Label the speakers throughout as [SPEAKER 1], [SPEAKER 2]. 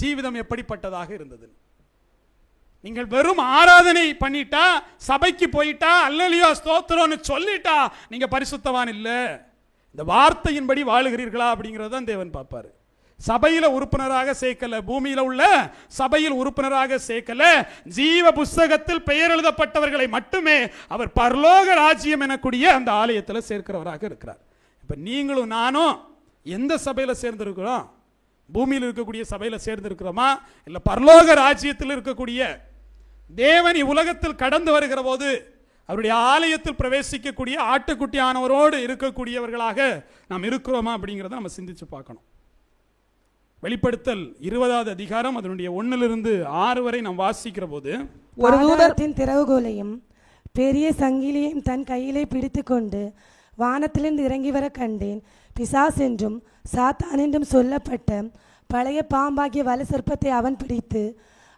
[SPEAKER 1] ஜீவிதம் எப்படிப்பட்டதாக இருந்தது நீங்கள் வெறும் ஆராதனை பண்ணிட்டா சபைக்கு போயிட்டா அல்லலியோ ஸ்தோத்திரம்னு சொல்லிட்டா நீங்க பரிசுத்தவான் இல்லை. இந்த வார்த்தையின்படி வாழுகிறீர்களா அப்படிங்கிறது தான் தேவன் பார்ப்பாரு. சபையில் உறுப்பினராக சேர்க்கல பூமியில் உள்ள சபையில் உறுப்பினராக சேர்க்கல ஜீவ புஸ்தகத்தில் பெயர் எழுதப்பட்டவர்களை மட்டுமே அவர் பரலோக ராஜ்யம் எனக்கூடிய அந்த ஆலயத்தில் சேர்க்கிறவராக இருக்கிறார். இப்போ நீங்களும் நானும் எந்த சபையில் சேர்ந்திருக்கிறோம்? பூமியில் இருக்கக்கூடிய சபையில் சேர்ந்திருக்கிறோமா? இல்ல பரலோக ராஜ்யத்தில் இருக்கக்கூடிய தேவன் உலகத்தில் கடந்து வருகிற போது அவருடைய ஆலயத்தில் பிரவேசிக்கக்கூடிய ஆட்டுக்குட்டியானவரோடு இருக்கக்கூடியவர்களாக நாம் இருக்கிறோமா அப்படிங்கிறத நம்ம சிந்திச்சு பார்க்கணும். வெளிப்படுத்தல் இருபதாவது அதிகாரம் அதனுடைய ஒன்னிலிருந்து ஆறு வரை நாம் வாசிக்கிற போது
[SPEAKER 2] ஒரு
[SPEAKER 3] திறவுகோலையும் பெரிய சங்கிலியையும் தன் கையிலே பிடித்துக்கொண்டு வானத்திலிருந்து இறங்கி வர கண்டேன். பிசாஸ் என்றும் சாத்தான் என்றும் சொல்லப்பட்ட பழைய பாம்பாகிய வலு சர்ப்பத்தை அவன் பிடித்து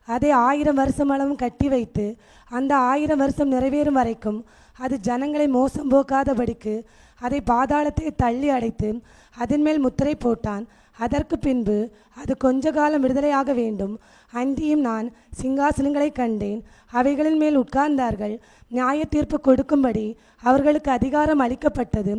[SPEAKER 3] அதை ஆயிரம் வருஷம் அளவும் கட்டி வைத்து அந்த ஆயிரம் வருஷம் நிறைவேறும் வரைக்கும் அது ஜனங்களை மோசம் போக்காதபடிக்கு அதை பாதாளத்தை தள்ளி அடைத்து அதன் மேல் முத்திரை போட்டான். அதற்கு பின்பு அது கொஞ்ச காலம் விடுதலையாக வேண்டும். அன்றியும் நான் சிங்காசனங்களை கண்டேன். அவைகளின் மேல் உட்கார்ந்தார்கள். நியாய தீர்ப்பு கொடுக்கும்படி அவர்களுக்கு அதிகாரம் அளிக்கப்பட்டது.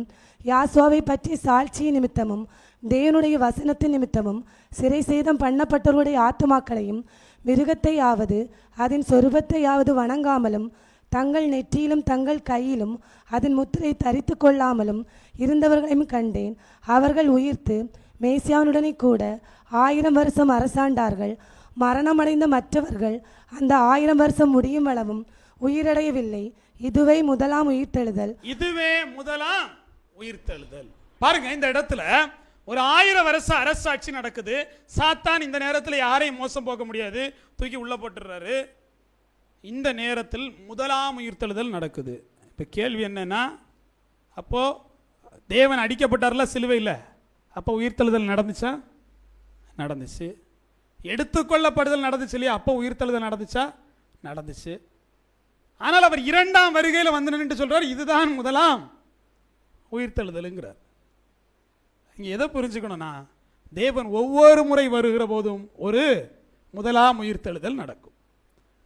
[SPEAKER 3] யாசுவாவை பற்றி சாட்சி நிமித்தமும் தேவனுடைய வசனத்தின் நிமித்தமும் சிறை சேதம் பண்ணப்பட்டவருடைய ஆத்துமாக்களையும் மிருகத்தையாவது அதன் சொருபத்தையாவது வணங்காமலும் தங்கள் நெற்றியிலும் தங்கள் கையிலும் அதன் முத்திரை தரித்து கொள்ளாமலும் இருந்தவர்களையும் கண்டேன். அவர்கள் உயிர்த்து மேசியானுடனே கூட ஆயிரம் வருஷம் அரசாண்டார்கள். மரணமடைந்த மற்றவர்கள் அந்த ஆயிரம் வருஷம் முடியும் அளவும் உயிரடையவில்லை. இதுவே முதலாம் உயிர்த்தெழுதல்.
[SPEAKER 1] இதுவே முதலாம் உயிர்த்தெழுதல். பாருங்க இந்த இடத்துல ஒரு ஆயிரம் வருஷ அரசாட்சி நடக்குது. சாத்தான் இந்த நேரத்தில் யாரையும் மோசம் போக முடியாது. தூக்கி உள்ள போட்டுறாரு இந்த நேரத்தில் முதலாம் உயிர்த்தெழுதல் நடக்குது. இப்போ கேள்வி என்னன்னா அப்போ தேவன் அடிக்கப்பட்டார்ல சிலுவையில்? அப்போ உயிர்த்தெழுதல் நடந்துச்சா? நடந்துச்சு. எடுத்துக்கொள்ளப்படுதல் நடந்துச்சு இல்லையா? அப்போ உயிர்த்தெழுதல் நடந்துச்சா? நடந்துச்சு. ஆனால் அவர் இரண்டாம் வருகையில் வந்து நின்று சொல்கிறார் இதுதான் முதலாம் உயிர்த்தெழுதலுங்கிறார். இங்கே எதை புரிஞ்சுக்கணும்னா தேவன் ஒவ்வொரு முறை வருகிற போதும் ஒரு முதலாம் உயிர்த்தெழுதல் நடக்கும்.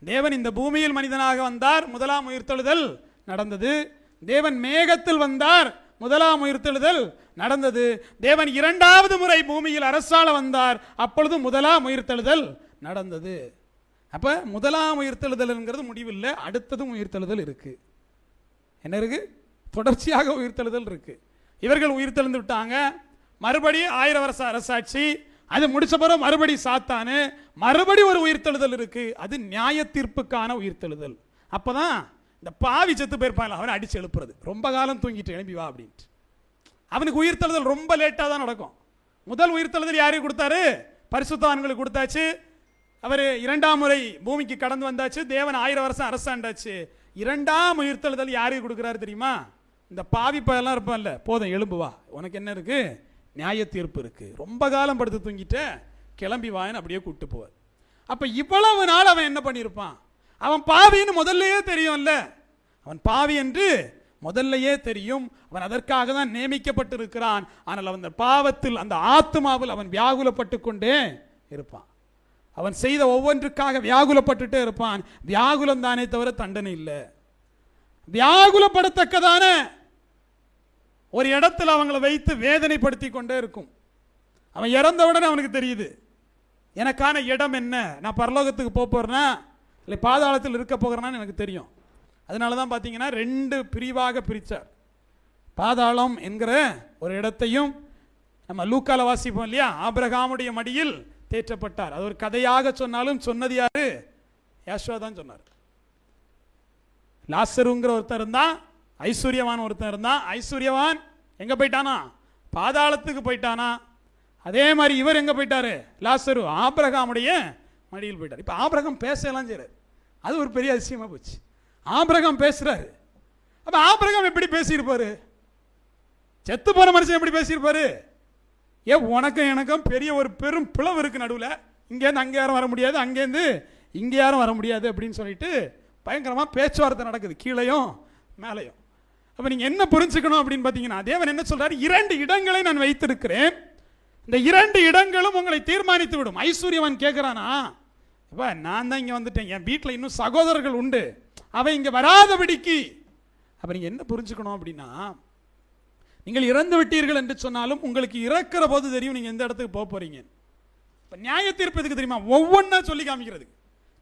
[SPEAKER 1] தேவன் இந்த பூமியில் மனிதனாக வந்தார் முதலாம் உயிர்த்தெழுதல் நடந்தது. தேவன் மேகத்தில் வந்தார் முதலாம் உயிர்த்தெழுதல் நடந்தது. தேவன் இரண்டாவது முறை பூமியில் அரசாள வந்தார். அப்பொழுது முதலாம் உயிர்த்தெழுதல் நடந்தது. அப்ப முதலாம் உயிர்த்தெழுதல்ங்கிறது முடிவில்லை. அடுத்ததும் உயிர்த்தெழுதல் இருக்கு. என்ன இருக்கு? தொடர்ச்சியாக உயிர்த்தெழுதல் இருக்கு. இவர்கள் உயிர்த்தெழுந்து விட்டாங்க. மறுபடியும் ஆயிரம் வருஷ அரசாட்சி. அது முடிச்ச பிறகு மறுபடி சாத்தானு. மறுபடி ஒரு உயிர்த்தெழுதல் இருக்கு. அது நியாய தீர்ப்புக்கான உயிர்த்தெழுதல். அப்பதான் இந்த பாவி செத்து போயிருப்பாங்களா அவனை அடித்து எழுப்புறது. ரொம்ப காலம் தூங்கிட்டு எழுப்பி வா அப்படின்ட்டு. அவனுக்கு உயிர்த்தழுதல் ரொம்ப லேட்டாக தான் நடக்கும். முதல் உயிர்த்தழுதல் யாருக்கு கொடுத்தாரு? பரிசுத்தவான்களுக்கு கொடுத்தாச்சு. அவர் இரண்டாம் முறை பூமிக்கு கடந்து வந்தாச்சு. தேவன் ஆயிரம் வருஷம் அரசாண்டாச்சு. இரண்டாம் உயிர்த்தழுதல் யாருக்கு கொடுக்குறாரு தெரியுமா? இந்த பாவி பயெல்லாம் இருப்பான்ல போதும் எலும்பு வா. உனக்கு என்ன இருக்கு? நியாய தீர்ப்பு இருக்கு. ரொம்ப காலம் படுத்து தூங்கிட்ட கிளம்பி வாயின்னு அப்படியே கூப்பிட்டு போவார். அப்போ இவ்வளவு நாள் அவன் என்ன பண்ணியிருப்பான்? அவன் பாவின்னு முதல்லையே தெரியும்ல. அவன் பாவி என்று முதல்லையே தெரியும். அவன் அதற்காக தான் நியமிக்கப்பட்டிருக்கிறான். ஆனால் அவன் பாவத்தில் அந்த ஆத்மாவில் அவன் வியாகுலப்பட்டு கொண்டே இருப்பான். அவன் செய்த ஒவ்வொன்றுக்காக வியாகுலப்பட்டுட்டே இருப்பான். வியாகுலம் தானே தவிர தண்டனை இல்லை. வியாகுலப்படத்தக்கதான ஒரு இடத்துல அவங்கள வைத்து வேதனைப்படுத்தி கொண்டே இருக்கும். அவன் இறந்த உடனே அவனுக்கு தெரியுது. எனக்கான இடம் என்ன? நான் பரலோகத்துக்கு போக இல்லை பாதாளத்தில் இருக்க போகிறனான்னு எனக்கு தெரியும். அதனால தான் பார்த்தீங்கன்னா ரெண்டு பிரிவாக பிரித்தார் பாதாளம் என்கிற ஒரு இடத்தையும் நம்ம லூக்கால வாசிப்போம் இல்லையா? ஆபிரகாமுடைய மடியில் தேற்றப்பட்டார். அது ஒரு கதையாக சொன்னாலும் சொன்னது யாரு? யாஷ்வா தான் சொன்னார். லாசருங்கிற ஒருத்தன் இருந்தான் ஐஸ்வர்யவான் ஒருத்தன் இருந்தான் ஐஸ்வர்யவான் எங்கே போயிட்டானா? பாதாளத்துக்கு போயிட்டானா? அதே மாதிரி இவர் எங்கே போயிட்டாரு? லாசரு ஆபிரகாமுடைய மடியில் போயிட்டார். இப்போ ஆபிரகம் பேசலாம் செய்கிறார் அது ஒரு பெரிய அதிசயமாக போச்சு. ஆபிரகம் பேசுகிறாரு அப்போ ஆபிரகம் எப்படி பேசியிருப்பாரு? செத்து போன மனுஷன் எப்படி பேசியிருப்பார்? ஏன் உனக்கும் எனக்கும் பெரிய ஒரு பெரும் பிளவு இருக்குது நடுவில். இங்கேருந்து அங்கே யாரும் வர முடியாது அங்கேருந்து இங்கே யாரும் வர முடியாது அப்படின்னு சொல்லிட்டு பயங்கரமாக பேச்சுவார்த்தை நடக்குது. கீழையும் மேலையும். அப்போ நீங்கள் என்ன புரிஞ்சுக்கணும் அப்படின்னு பார்த்தீங்கன்னா தேவன் என்ன சொல்கிறார் இரண்டு இடங்களை நான் வைத்திருக்கிறேன். இந்த இரண்டு இடங்களும் உங்களை தீர்மானித்து விடும். ஐஸ்வர்யவன் கேட்குறானா இப்போ நான் தான் இங்கே வந்துட்டேன். என் வீட்டில் இன்னும் சகோதரர்கள் உண்டு. அவன் இங்கே வராதபடிக்கு. அப்போ நீங்கள் என்ன புரிஞ்சுக்கணும் அப்படின்னா நீங்கள் இறந்து விட்டீர்கள் என்று சொன்னாலும் உங்களுக்கு இறக்கிற போது தெரியும் நீங்கள் எந்த இடத்துக்கு போக போகிறீங்க இப்போ நியாய தீர்ப்பு எதுக்கு தெரியுமா? ஒவ்வொன்றா சொல்லி காமிக்கிறது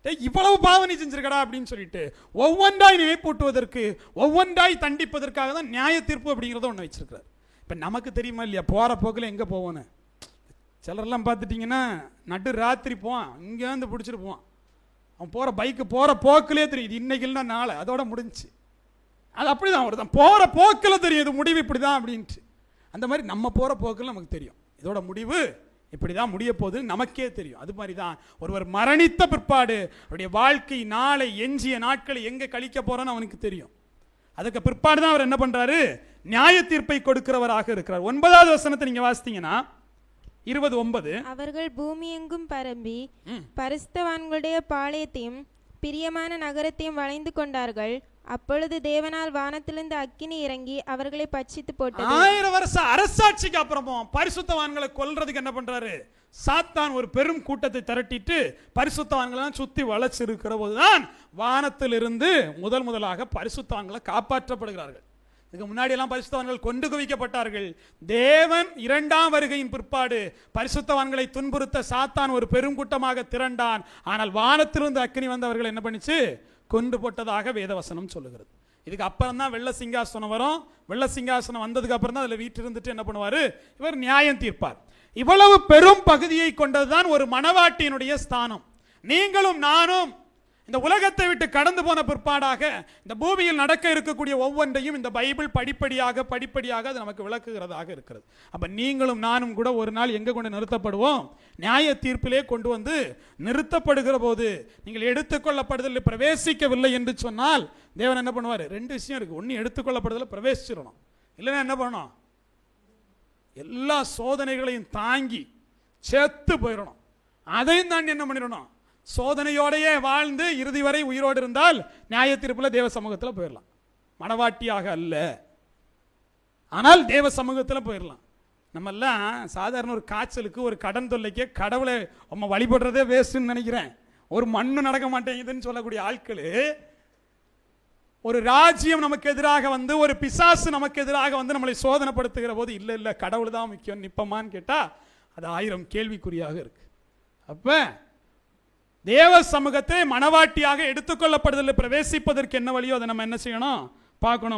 [SPEAKER 1] டேய், இவ்வளவு பாவனை செஞ்சிருக்கடா அப்படின்னு சொல்லிட்டு ஒவ்வொன்றாய் நினைப்பூட்டுவதற்கு ஒவ்வொன்றாய் தண்டிப்பதற்காக தான் நியாய தீர்ப்பு அப்படிங்கிறத ஒன்று வச்சிருக்கிறார். இப்போ நமக்கு தெரியுமா இல்லையா? போகிற போக்கில் எங்கே போவோன்னு? சிலர்லாம் பார்த்துட்டிங்கன்னா நடு ராத்திரி போவான். இங்கேருந்து பிடிச்சிட்டு போவான். அவன் போகிற பைக்கு போகிற போக்கிலே தெரியும் இது இன்னைக்கு இல்லைன்னா நாளை. அதோட முடிஞ்சுச்சு அது அப்படி தான் ஒரு தான் போகிற போக்கில் தெரியும் இது முடிவு இப்படி தான் அப்படின்ட்டு. அந்த மாதிரி நம்ம போகிற போக்கில் நமக்கு தெரியும். இதோட முடிவு இப்படி தான் முடிய போகுதுன்னு நமக்கே தெரியும். அது மாதிரி தான் ஒருவர் மரணித்த பிற்பாடு அவருடைய வாழ்க்கை நாளை எஞ்சிய நாட்களை எங்கே கழிக்க போகிறோன்னு அவனுக்கு தெரியும். அதுக்கு பிற்பாடு தான் அவர் என்ன பண்ணுறாரு நியாய தீர்ப்பை கொடுக்கிறவராக இருக்கிறார். ஒன்பதாவது வசனத்தை நீங்கள் வாசித்தீங்கன்னா இருபது ஒன்பது.
[SPEAKER 2] அவர்கள் பூமியெங்கும் பரம்பி
[SPEAKER 1] ம்.
[SPEAKER 2] பரிசுத்தவான்களுடைய பாளையத்தையும் பிரியமான நகரத்தையும் வளைந்து கொண்டார்கள். அப்பொழுது தேவனால் வானத்திலிருந்து அக்கினி இறங்கி அவர்களை பட்சித்து போட்டது.
[SPEAKER 1] ஆயிரம் வருஷம் அரசாட்சிக்கு அப்புறமும் பரிசுத்தவான்களை கொல்றதுக்கு என்ன பண்றாரு? சாத்தான் ஒரு பெரும் கூட்டத்தை திரட்டிட்டு பரிசுத்தவான்களை சுத்தி வளைச்சிருக்கிற போதுதான் வானத்திலிருந்து முதல் முதலாக பரிசுத்தவான்களை காப்பாற்றப்படுகிறார்கள். இதுக்கு முன்னாடியெல்லாம் பரிசுத்தவான்கள் கொண்டு குவிக்கப்பட்டார்கள். தேவன் இரண்டாம் வருகையின் பிற்பாடு பரிசுத்தவான்களை துன்புறுத்த சாத்தான் ஒரு பெருங்கூட்டமாக திரண்டான். ஆனால் வானத்திலிருந்து அக்னி வந்தவர்கள் என்ன பண்ணிச்சு? கொண்டு போட்டதாக வேதவசனம் சொல்லுகிறது. இதுக்கு அப்புறம் தான் வெள்ள சிங்காசனம் வரும். வெள்ள சிங்காசனம் வந்ததுக்கு அப்புறம் தான் அதில் வீட்டிருந்துட்டு என்ன பண்ணுவார்? இவர் நியாயம் தீர்ப்பார். இவ்வளவு பெரும் பகுதியை கொண்டதுதான் ஒரு மணவாட்டியினுடைய ஸ்தானம். நீங்களும் நானும் இந்த உலகத்தை விட்டு கடந்து போன பிற்பாடாக இந்த பூமியில் நடக்க இருக்கக்கூடிய ஒவ்வொன்றையும் இந்த பைபிள் படிப்படியாக படிப்படியாக அது நமக்கு விளக்குகிறதாக இருக்கிறது. அப்போ நீங்களும் நானும் கூட ஒரு நாள் எங்கே கொண்டு நிறுத்தப்படுவோம்? நியாய தீர்ப்பிலே கொண்டு வந்து நிறுத்தப்படுகிற போது நீங்கள் எடுத்துக்கொள்ளப்படுதல் பிரவேசிக்கவில்லை என்று சொன்னால் தேவன் என்ன பண்ணுவார்? ரெண்டு விஷயம் இருக்குது ஒன்று எடுத்துக்கொள்ளப்படுதலில் பிரவேசிச்சிடணும். இல்லைன்னா என்ன பண்ணணும்? எல்லா சோதனைகளையும் தாங்கி செத்து போயிடணும். அதையும் தாண்டி என்ன பண்ணிடணும்? சோதனையோடையே வாழ்ந்து இறுதி வரை உயிரோடு இருந்தால் நியாய தேவ சமூகத்தில் போயிடலாம் மனவாட்டியாக அல்ல. ஆனால் தேவ சமூகத்தில் போயிடலாம் நம்மெல்லாம் சாதாரண ஒரு காய்ச்சலுக்கு ஒரு கடன் தொல்லைக்கு கடவுளை நம்ம வழிபடுறதே வேஸ்ட்டுன்னு நினைக்கிறேன். ஒரு மண்ணு நடக்க மாட்டேங்குதுன்னு சொல்லக்கூடிய ஆட்கள் ஒரு ராஜ்யம் நமக்கு எதிராக வந்து ஒரு பிசாசு நமக்கு எதிராக வந்து நம்மளை சோதனைப்படுத்துகிற போது இல்லை இல்லை கடவுள் தான் முக்கியம் நிற்பமான்னு கேட்டால் அது ஆயிரம் கேள்விக்குறியாக இருக்கு. அப்போ தேவ சமூகத்தை மனவாட்டியாக எடுத்துக்கொள்ளப்படுதலில் பிரவேசிப்பதற்கு என்ன வழியோ அதை நம்ம என்ன செய்யணும்? பார்க்கணும்.